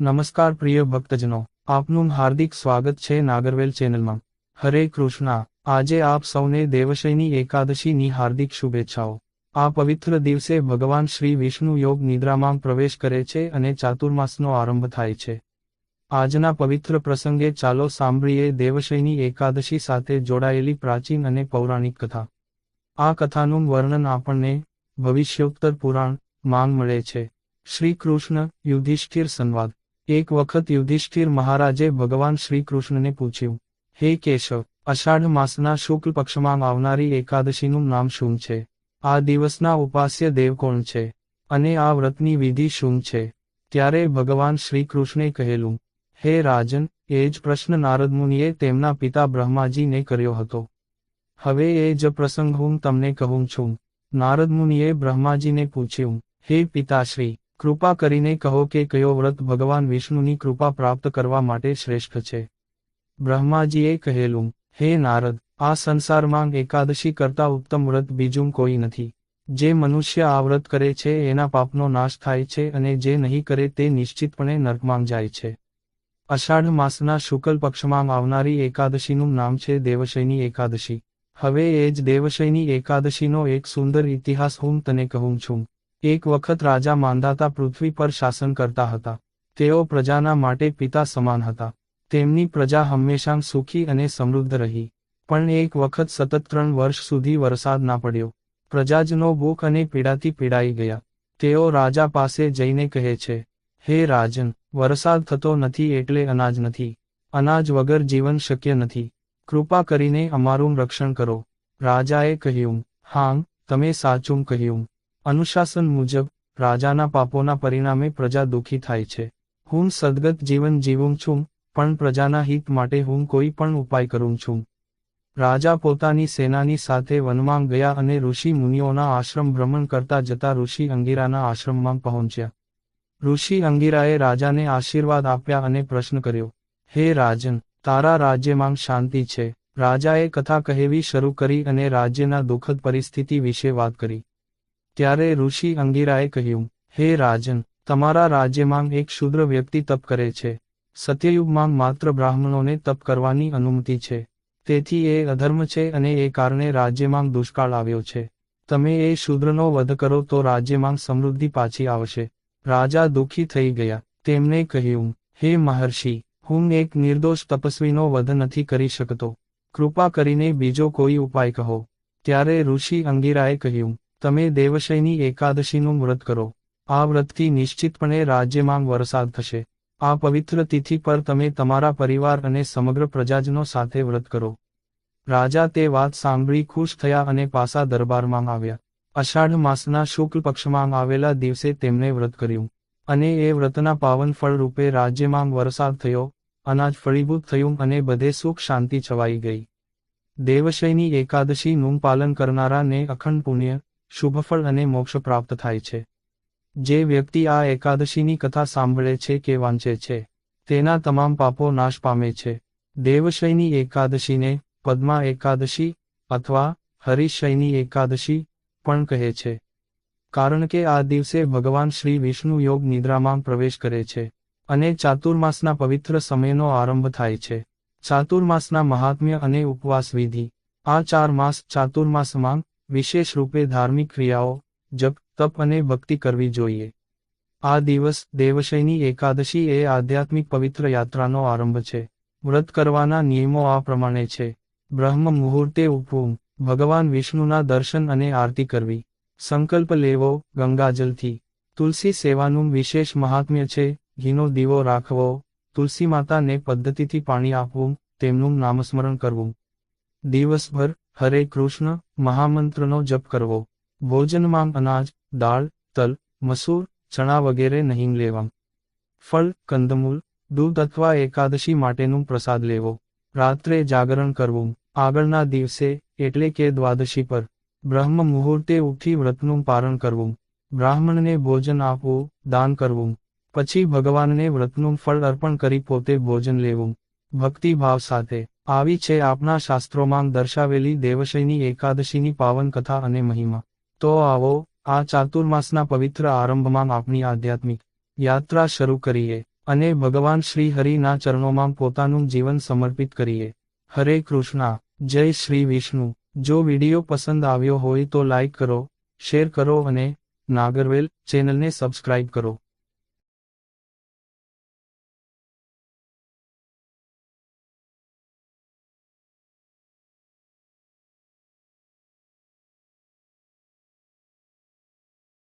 નમસ્કાર પ્રિય ભક્તજનો, આપનું હાર્દિક સ્વાગત છે નાગરવેલ ચેનલમાં. હરે કૃષ્ણા, આજે આપ સૌને દેવશયની એકાદશીની હાર્દિક શુભેચ્છાઓ. આ પવિત્ર દિવસે ભગવાન શ્રી વિષ્ણુ યોગ નિદ્રામાં પ્રવેશ કરે છે અને ચાતુર્માસનો આરંભ થાય છે. આજના પવિત્ર પ્રસંગે ચાલો સાંભળીએ દેવશયની એકાદશી સાથે જોડાયેલી પ્રાચીન અને પૌરાણિક કથા. આ કથાનું વર્ણન આપણને ભવિષ્યોત્તર પુરાણ માંગ મળે છે. શ્રી કૃષ્ણ યુધિષ્ઠિર સંવાદ. એક વખત યુધિષ્ઠિર મહારાજે ભગવાન શ્રી કૃષ્ણને પૂછ્યું, હે કેશવ, અષાઢ માસના શુક્લ પક્ષમાં આવનારી એકાદશીનું નામ શું છે? આ દિવસના ઉપાસ્ય દેવ કોણ છે? અને આ વ્રતની વિધિ શું છે? ત્યારે ભગવાન શ્રી કૃષ્ણે કહેલું, હે રાજન, એ જ પ્રશ્ન નારદ મુનિએ તેમના પિતા બ્રહ્માજીને કર્યો હતો. હવે એ જ પ્રસંગ હું તમને કહું છું. નારદ મુનિએ બ્રહ્માજીને પૂછ્યું, હે પિતાશ્રી કૃપા કરીને કહો કે કયો વ્રત ભગવાન વિષ્ણુની કૃપા પ્રાપ્ત કરવા માટે શ્રેષ્ઠ છે. બ્રહ્માજીએ કહેલું, હે નારદ, આ સંસારમાં એકાદશી કરતા ઉત્તમ વ્રત બીજું કોઈ નથી. જે મનુષ્ય આ વ્રત કરે છે એના પાપનો નાશ થાય છે અને જે નહીં કરે તે નિશ્ચિતપણે નર્કમાં જાય છે. અષાઢ માસના શુક્લ પક્ષમાં આવનારી એકાદશીનું નામ છે દેવશયની એકાદશી. હવે એ જ દેવશયની એકાદશીનો એક સુંદર ઇતિહાસ હું તને કહું છું. એક વખત રાજા માંધાતા પૃથ્વી પર શાસન કરતા હતા. તેઓ પ્રજાના માટે પિતા સમાન હતા. તેમની પ્રજા હંમેશા સુખી અને સમૃદ્ધ રહી. પણ એક વખત સતત ત્રણ વર્ષ સુધી વરસાદ ના પડ્યો. પ્રજાજનો ભૂખ અને પીડાથી પીડાઈ ગયા. તેઓ રાજા પાસે જઈને કહે છે, હે રાજન, વરસાદ થતો નથી એટલે અનાજ નથી. અનાજ વગર જીવન શક્ય નથી. કૃપા કરીને અમારું રક્ષણ કરો. રાજાએ કહ્યું હા તમે સાચું કહ્યું. અનુશાસન મુજબ, રાજાના પાપોના પરિણામે પ્રજા દુઃખી થાય છે. હું સદગત જીવન જીવું છું, પણ પ્રજાના હિત માટે હું કોઈ પણ ઉપાય કરું છું. રાજા પોતાની સેનાની સાથે વનમાં ગયા અને ઋષિ મુનિઓના આશ્રમ ભ્રમણ કરતા જતા ઋષિ અંગીરાના આશ્રમમાં પહોંચ્યા. ઋષિ અંગીરાએ રાજાને આશીર્વાદ આપ્યા અને પ્રશ્ન કર્યો, હે રાજન, તારા રાજ્યમાં શાંતિ છે. રાજાએ કથા કહેવી શરૂ કરી અને રાજ્યના દુઃખદ પરિસ્થિતિ વિશે વાત કરી. ત્યારે ઋષિ અંગીરાએ કહ્યું, હે રાજન, તમારા રાજ્યમાં એક શુદ્ર વ્યક્તિ તપ કરે છે. સત્યયુગમાં માત્ર બ્રાહ્મણોને તપ કરવાની અનુમતિ છે. તેથી એ અધર્મ છે અને એ કારણે રાજ્યમાં દુષ્કાળ આવ્યો છે. તમે એ શુદ્રનો વધ કરો તો રાજ્યમાં સમૃદ્ધિ પાછી આવશે. રાજા દુઃખી થઈ ગયા. તેમને કહ્યું, હે મહર્ષિ, હું એક નિર્દોષ તપસ્વીનો વધ નથી કરી શકતો. કૃપા કરીને બીજો કોઈ ઉપાય કહો. ત્યારે ઋષિ અંગીરાએ કહ્યું તમે દેવશયની એકાદશીનું વ્રત કરો. આ વ્રતથી નિશ્ચિતપણે રાજ્યમાં વરસાદ થશે. આ પવિત્ર તિથિ પર તમે તમારા પરિવાર અને સમગ્ર પ્રજાજનો સાથે વ્રત કરો. રાજા તે વાત સાંભળી ખુશ થયા અને પાસા દરબારમાં આવ્યા. અષાઢ માસના શુક્લ પક્ષમાં આવેલા દિવસે તેમણે વ્રત કર્યું. અને એ વ્રતના પાવન ફળ રૂપે રાજ્યમાં વરસાદ થયો, અનાજ ફળીભૂત થયું અને બધે સુખ શાંતિ છવાઈ ગઈ. દેવશયની એકાદશીનું પાલન કરનારાને અખંડ પુણ્ય શુભફળ અને મોક્ષ પ્રાપ્ત થાય છે. જે વ્યક્તિ આ એકાદશીની કથા સાંભળે છે કે વાંચે છે, તેના તમામ પાપો નાશ પામે છે. દેવશયની એકાદશીને પદ્મા એકાદશી અથવા હરિશયની એકાદશી પણ કહે છે. કારણ કે આ દિવસે ભગવાન શ્રી વિષ્ણુ યોગ નિદ્રામાં પ્રવેશ કરે છે અને ચાતુર્માસના પવિત્ર સમયનો આરંભ થાય છે. ચાતુર્માસના મહાત્મ્ય અને ઉપવાસ વિધિ. આ ચાર માસ ચાતુર્માસમાં વિશેષ રૂપે ધાર્મિક ક્રિયાઓ, જપ, તપ અને ભક્તિ કરવી જોઈએ. આ દિવસ દેવશયની એકાદશી એ આધ્યાત્મિક પવિત્ર યાત્રાનો આરંભ છે. વ્રત કરવાના નિયમો આ પ્રમાણે છે. બ્રહ્મ મુહૂર્તે ઉપવું ભગવાન વિષ્ણુના દર્શન અને આરતી કરવી. સંકલ્પ લેવો, ગંગાજલથી. તુલસી સેવાનું વિશેષ મહાત્મ્ય છે, ઘીનો દીવો રાખવો, તુલસી માતાને પદ્ધતિથી પાણી આપવું, તેમનું નામસ્મરણ કરવું. દિવસભર હરે કૃષ્ણ, મહામંત્રનો જપ કરવો. ભોજનમાં અનાજ, દાળ, તલ, મસૂર, ચણા વગેરે નહીં લેવા. ફળ કંદમૂલ દૂધ અથવા એકાદશી માટેનું પ્રસાદ લેવો. રાત્રે જાગરણ કરવું. આગળના દિવસે, એટલે કે દ્વાદશી પર, બ્રહ્મ મુહૂર્તે ઉઠી વ્રતનું પારણ કરવું. બ્રાહ્મણને ભોજન આપવું, દાન કરવું. પછી ભગવાનને વ્રતનું ફળ અર્પણ કરી પોતે ભોજન લેવું. ભક્તિભાવ સાથે. આવી છે આપના શાસ્ત્રોમાં દર્શાવેલી દેવશયની એકાદશીની પાવન કથા અને મહિમા. તો આવો, આ ચાતુર્માસના પવિત્ર આરંભમાં આપની આધ્યાત્મિક યાત્રા શરૂ કરીએ અને ભગવાન શ્રી હરિના ચરણોમાં પોતાનું જીવન સમર્પિત કરીએ. હરે કૃષ્ણા, જય શ્રી વિષ્ણુ. જો વીડિયો પસંદ આવ્યો હોય તો લાઈક કરો, શેર કરો અને નાગરવેલ ચેનલને સબસ્ક્રાઇબ કરો.